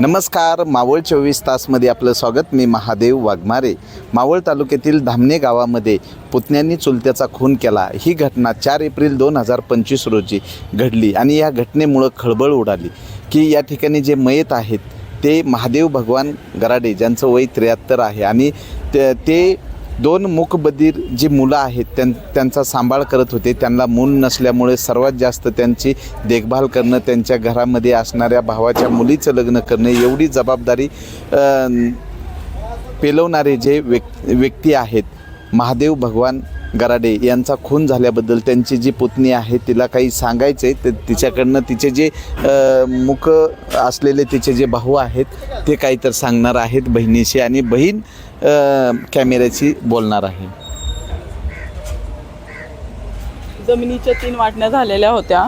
नमस्कार मावळ चोवीस तासमध्ये आपलं स्वागत. मी महादेव वाघमारे. मावळ तालुक्यातील धामणे गावामध्ये पुतण्यांनी चुलत्याचा खून केला. ही घटना चार एप्रिल दोन हजार पंचवीस रोजी घडली आणि या घटनेमुळं खळबळ उडाली की या ठिकाणी जे मयत आहेत ते महादेव भगवान गराडे ज्यांचं वय त्र्याहत्तर आहे आणि ते ते दोन मूकबधीर जी मुलं आहेत त्यां त्यांचा सांभाळ करत होते. त्यांना मूल नसल्यामुळे सर्वात जास्त त्यांची देखभाल करणं त्यांच्या घरामध्ये असणाऱ्या भावाच्या मुलीचं लग्न करणं एवढी जबाबदारी पेलवणारे जे व्यक् व्यक्ती आहेत महादेव भगवान गराडे यांचा खून झाल्याबद्दल त्यांची जी पुतणी आहे तिला काही सांगायचं आहे तर तिच्याकडनं तिचे जे मुख असलेले तिचे जे भाऊ आहेत ते काही तर सांगणार आहेत बहिणीशी आणि बहीण कॅमेऱ्याशी बोलणार आहे. जमिनीच्या तीन वाटण्या झालेल्या होत्या.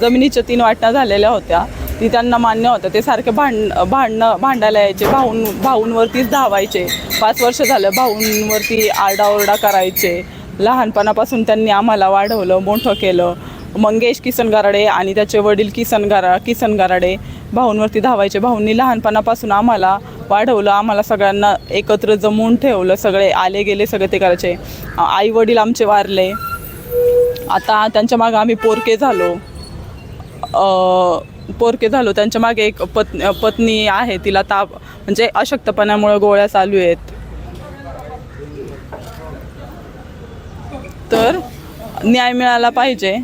जमिनीच्या तीन वाटण्या झालेल्या होत्या. ती त्यांना मान्य होतं. ते सारखे भांड भांडणं भांडायला यायचे. भाऊन भाऊंवरतीच धावायचे. पाच वर्ष झालं भाऊंवरती आरडाओरडा करायचे. लहानपणापासून त्यांनी आम्हाला वाढवलं मोठं केलं. मंगेश किसन गाराडे आणि त्याचे वडील किसन गारा किसन गाराडे भाऊंवरती धावायचे. भाऊंनी लहानपणापासून आम्हाला वाढवलं आम्हाला सगळ्यांना एकत्र जमवून ठेवलं सगळे आले गेले सगळे ते करायचे. आई वडील आमचे वारले. आता त्यांच्या मागं आम्ही पोरके झालो. पोरके झालो. त्यांच्या मागे एक पत् पत्नी आहे. तिला ताप म्हणजे अशक्तपणामुळे गोळ्या चालू आहेत. तर न्याय मिळाला पाहिजे.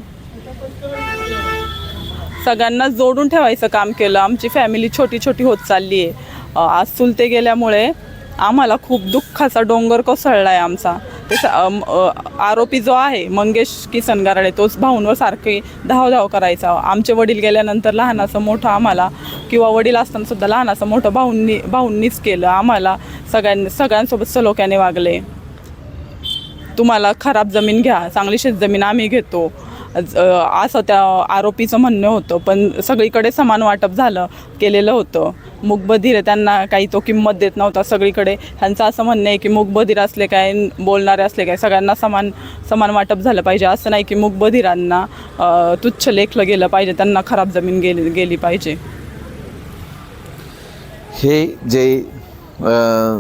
सगळ्यांना जोडून ठेवायचं काम केलं. आमची फॅमिली छोटी छोटी होत चालली आहे. आज चुलते गेल्यामुळे आम्हाला खूप दुःखाचा डोंगर कोसळला आहे आमचा. ते स- आरोपी जो आहे मंगेश किसन गाराडे तोच भाऊंवर सारखे धावधाव करायचा. आमचे वडील गेल्यानंतर लहानाचं मोठं आम्हाला किंवा वडील असताना सुद्धा लहानाचं मोठं भाऊंनी भाऊंनीच केलं. आम्हाला सगळ्यांनी सगळ्यांसोबत सलोख्याने वागले. तुम्हाला खराब जमीन घ्या चांगली शेतजमीन आम्ही घेतो. असं त्या आरोपीचं म्हणणं होतं. पण सगळीकडे समान वाटप झालं केलेलं होतं. मूकबधीर त्यांना काही तो किंमत देत नव्हता सगळीकडे. त्यांचं असं म्हणणं आहे की मुकबधीर असले काय बोलणारे असले काय सगळ्यांना समान समान वाटप झालं पाहिजे. असं नाही की मूकबधिरांना तुच्छ लेखलं गेलं पाहिजे त्यांना खराब जमीन गेली गेली पाहिजे. हे जे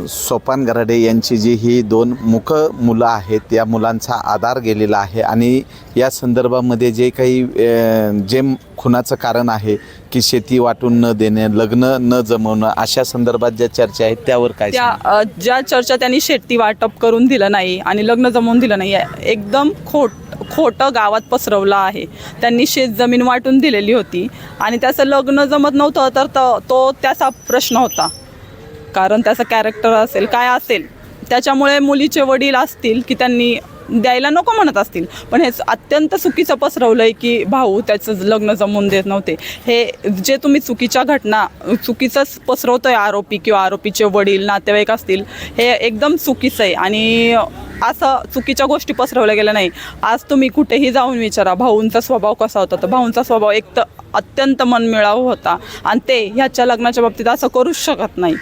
सोपान गराडे यांची जी ही दोन मुख मुलं आहेत या मुलांचा आधार गेलेला आहे आणि या संदर्भामध्ये जे काही जे खुनाचं कारण आहे की शेती वाटून न देणे लग्न न जमवणं अशा संदर्भात ज्या चर्चा आहेत त्यावर काय त्या ज्या चर्चा त्यांनी शेती वाटप करून दिलं नाही आणि लग्न जमवून दिलं नाही एकदम खोट खोटं गावात पसरवलं आहे. त्यांनी शेत जमीन वाटून दिलेली होती आणि त्याचं लग्न जमत नव्हतं तर तो त्याचा प्रश्न होता. कारण त्याचं कॅरेक्टर असेल काय असेल त्याच्यामुळे मुलीचे वडील असतील की त्यांनी द्यायला नको म्हणत असतील. पण हे अत्यंत चुकीचं पसरवलं आहे की भाऊ त्याचं लग्न जमवून देत नव्हते. हे जे तुम्ही चुकीच्या घटना चुकीचंच आहे आरोपी किंवा आरोपीचे वडील नातेवाईक असतील हे एकदम चुकीचं आहे आणि असं चुकीच्या गोष्टी पसरवल्या गेल्या नाही. आज तुम्ही कुठेही जाऊन विचारा भाऊंचा स्वभाव कसा होता तर भाऊंचा स्वभाव एक तर अत्यंत मनमिळावू होता. आणि ते ह्याच्या लग्नाच्या बाबतीत असं करूच शकत नाही.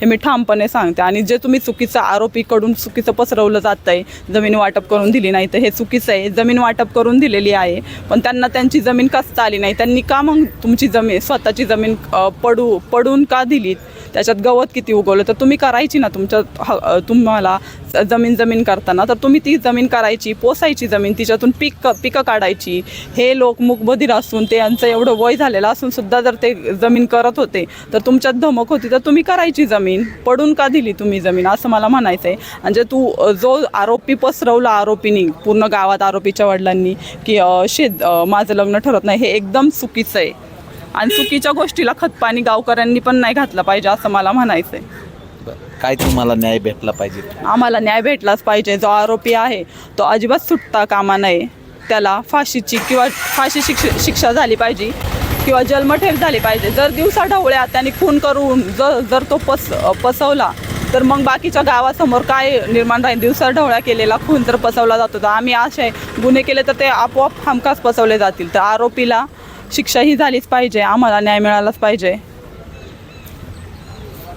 हे मी ठामपणे सांगते. आणि जे तुम्ही चुकीचं आरोपीकडून चुकीचं पसरवलं जात आहे जमीन वाटप करून दिली नाही तर हे चुकीचं आहे. जमीन वाटप करून दिलेली आहे पण त्यांना त्यांची जमीन कसता आली नाही? त्यांनी का मग तुमची जमीन स्वतःची जमीन पडू पडून का दिलीत? त्याच्यात गवत किती उगवलं तर तुम्ही करायची ना तुमच्या ह- तुम्हाला जमीन जमीन करताना तर तुम्ही ती जमीन करायची पोसायची जमीन तिच्यातून पीक पिकं काढायची. हे लोक मुकबधीर असून ते यांचं एवढं वय झालेलं असून सुद्धा जर ते जमीन करत होते तर तुमच्यात धमक होती तर तुम्ही करायची जमीन. पडून का दिली तुम्ही जमीन? असं मला म्हणायचं आहे आणि जे तू जो आरोपी पसरवला आरोपीनी पूर्ण गावात आरोपीच्या वडिलांनी की शेत माझं लग्न ठरत नाही हे एकदम चुकीचं आहे. आणि चुकीच्या गोष्टीला खतपाणी गावकऱ्यांनी पण नाही घातलं पाहिजे असं मला म्हणायचं आहे काय तुम्हाला न्याय भेटला पाहिजे? आम्हाला न्याय भेटलाच पाहिजे. जो आरोपी आहे तो अजिबात सुटता कामा नये. त्याला फाशीची किंवा फाशी शिक्ष शिक्षा झाली पाहिजे किंवा जन्मठेप झाली पाहिजे. जर दिवसा ढवळ्या त्यांनी खून करून जर जर तो पस पसवला तर मग बाकीच्या गावासमोर काय निर्माण राहील? दिवसा ढवळ्या केलेला खून जर पसवला जातो तर आम्ही असे गुन्हे केले तर ते आपोआप हमखास पसवले जातील. तर आरोपीला शिक्षा ही झालीच पाहिजे आम्हाला न्याय मिळालाच पाहिजे.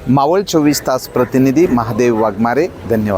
मावळ चोवीस तास प्रतिनिधी महादेव वाघमारे धन्यवाद.